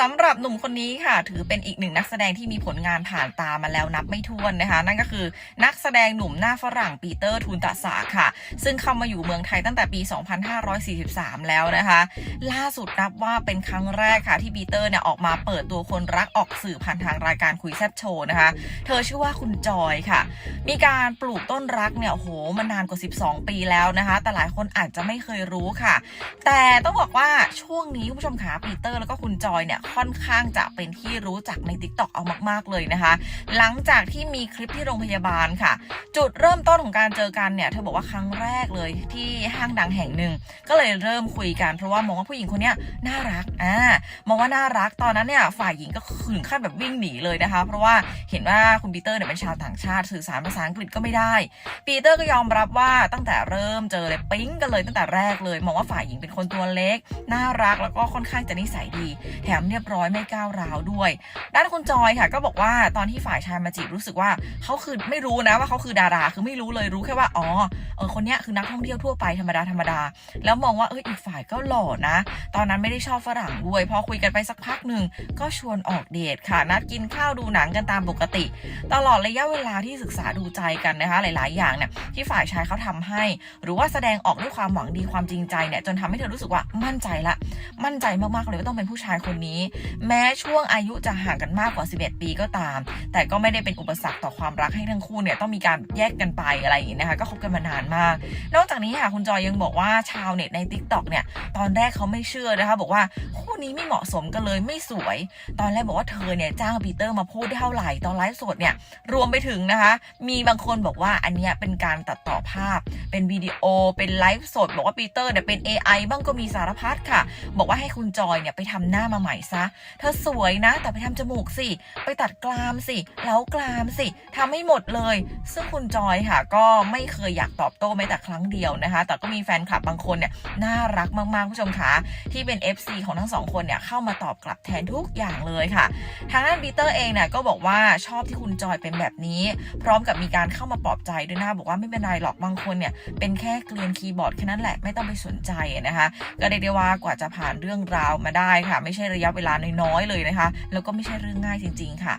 สำหรับหนุ่มคนนี้ค่ะ ถือเป็นอีกหนึ่งนักแสดงที่มีผลงานผ่านตามาแล้วนับไม่ถ้วนนะคะ นั่นก็คือนักแสดงหนุ่มหน้าฝรั่งปีเตอร์ทูนตะสาค่ะ ซึ่งเข้ามาอยู่เมืองไทยตั้งแต่ปี 2543 แล้วนะคะ ล่าสุดนับว่าเป็นครั้งแรกค่ะที่ปีเตอร์เนี่ยออกมาเปิดตัวคนรักออกสื่อผ่านทางรายการคุยแซบโชว์นะคะ เธอชื่อว่าคุณจอยค่ะ มีการปลูกต้นรักเนี่ยโอ้โหมานานกว่า 12 ปีแล้วนะคะ แต่หลายคนอาจจะไม่เคยรู้ค่ะ แต่ต้องบอกว่าช่วงนี้คุณผู้ชมขาปีเตอร์แล้วก็คุณจอยเนี่ยค่อนข้างจะเป็นที่รู้จักใน t ิ k t o k เอามาก ๆ เลยนะคะ หลังจากที่มีคลิปที่โรงพยาบาลค่ะ จุดเริ่มต้นของการเจอกันเนี่ยเธอบอกว่าครั้งแรกเลยที่ห้างดังแห่งหนึ่ง ก็เลยเริ่มคุยกันเพราะว่ามองว่าผู้หญิงคนนี้น่ารักอ่ามองว่าน่ารักตอนนั้นเนี่ยฝ่ายหญิงก็ถึงขั้นแบบวิ่งหนีเลยนะคะ เพราะว่าเห็นว่าคุณปีเตอร์เนี่ยเป็นชาวต่างชาติสื่อสารภาษาอังกฤษก็ไม่ได้ ปีเตอร์ก็ยอมรับว่าตั้งแต่เริ่มเจอเลยปิ๊งกันเลยตั้งแต่แรกเลย มองว่าฝ่ายหญิงเป็นคนตัวเล็ก น่ารักแล้วก็ค่อนข้างจะนิสัยดีแถมรียบร้อยไม่ก้าวร้าวด้วย ด้านคุณจอยค่ะ ก็บอกว่าตอนที่ฝ่ายชายมาจีบรู้สึกว่าเขาคือไม่รู้นะว่าเขาคือดารา คือไม่รู้เลยรู้แค่ว่าอ๋อเออคนเนี้ยคือนักท่องเที่ยวทั่วไปธรรมดาธรรมดา แล้วมองว่าเอออีกฝ่ายก็หล่อนะ ตอนนั้นไม่ได้ชอบฝรั่งด้วยพอคุยกันไปสักพักหนึ่งก็ชวนออกเดทค่ะนัดกินข้าวดูหนังกันตามปกติ ตลอดระยะเวลาที่ศึกษาดูใจกันนะคะ หลาย ๆ อย่างเนี่ยที่ฝ่ายชายเขาทำให้ หรือว่าแสดงออกด้วยความหวังดีความจริงใจเนี่ยจนทำให้เธอรู้สึกว่ามั่นใจละ มั่นใจมาก ๆ เลยว่าต้องเป็นผู้ชายคนนี้แม้ช่วงอายุจะห่างกันมากกว่า 11 ปีก็ตาม แต่ก็ไม่ได้เป็นอุปสรรคต่อความรักให้ทั้งคู่เนี่ยต้องมีการแยกกันไปอะไรอย่างนี้นะคะ ก็คบกันมานานมาก นอกจากนี้ค่ะคุณจอยยังบอกว่าชาวเน็ตใน t ิ k t o k เนี่ยตอนแรกเขาไม่เชื่อนะคะ บอกว่าคู่นี้ไม่เหมาะสมกันเลยไม่สวย ตอนแรกบอกว่าเธอเนี่ยจ้างปีเตอร์มาพูดได้เท่าไหร่ตอนไลฟ์สดเนี่ยรวมไปถึงนะคะ มีบางคนบอกว่าอันเนี้ยเป็นการตัดต่อภาพ เป็นวิดีโอเป็นไลฟ์สด บอกว่าปีเตอร์เนี่ยเป็น AI บ้างก็มีสารพัดค่ะ บอกว่าให้คุณจอยเนี่ยไปทำหน้ามาใหม่ซะ เธอสวยนะ แต่ไปทำจมูกสิ ไปตัดกรามสิเล้ากรามสิทำให้หมดเลย ซึ่งคุณจอยค่ะ ก็ไม่เคยอยากตอบโต้แม้แต่ครั้งเดียวนะคะ แต่ก็มีแฟนคลับบางคนเนี่ยน่ารักมากๆผู้ชมคะที่เป็น FC ของทั้งสองคนเนี่ยเข้ามาตอบกลับแทนทุกอย่างเลยค่ะ ทางด้านปีเตอร์เองเนี่ยก็บอกว่าชอบที่คุณจอยเป็นแบบนี้ พร้อมกับมีการเข้ามาปลอบใจด้วยนะบอกว่าไม่เป็นไรหรอกบางคนเนี่ยเป็นแค่เกลียนคีย์บอร์ดแค่นั้นแหละไม่ต้องไปสนใจนะคะ ก็เรียกได้ว่ากว่าจะผ่านเรื่องราวมาได้ค่ะ ไม่ใช่ระยะเวลาลาน้อยๆเลยนะคะ แล้วก็ไม่ใช่เรื่องง่ายจริง ๆ ค่ะ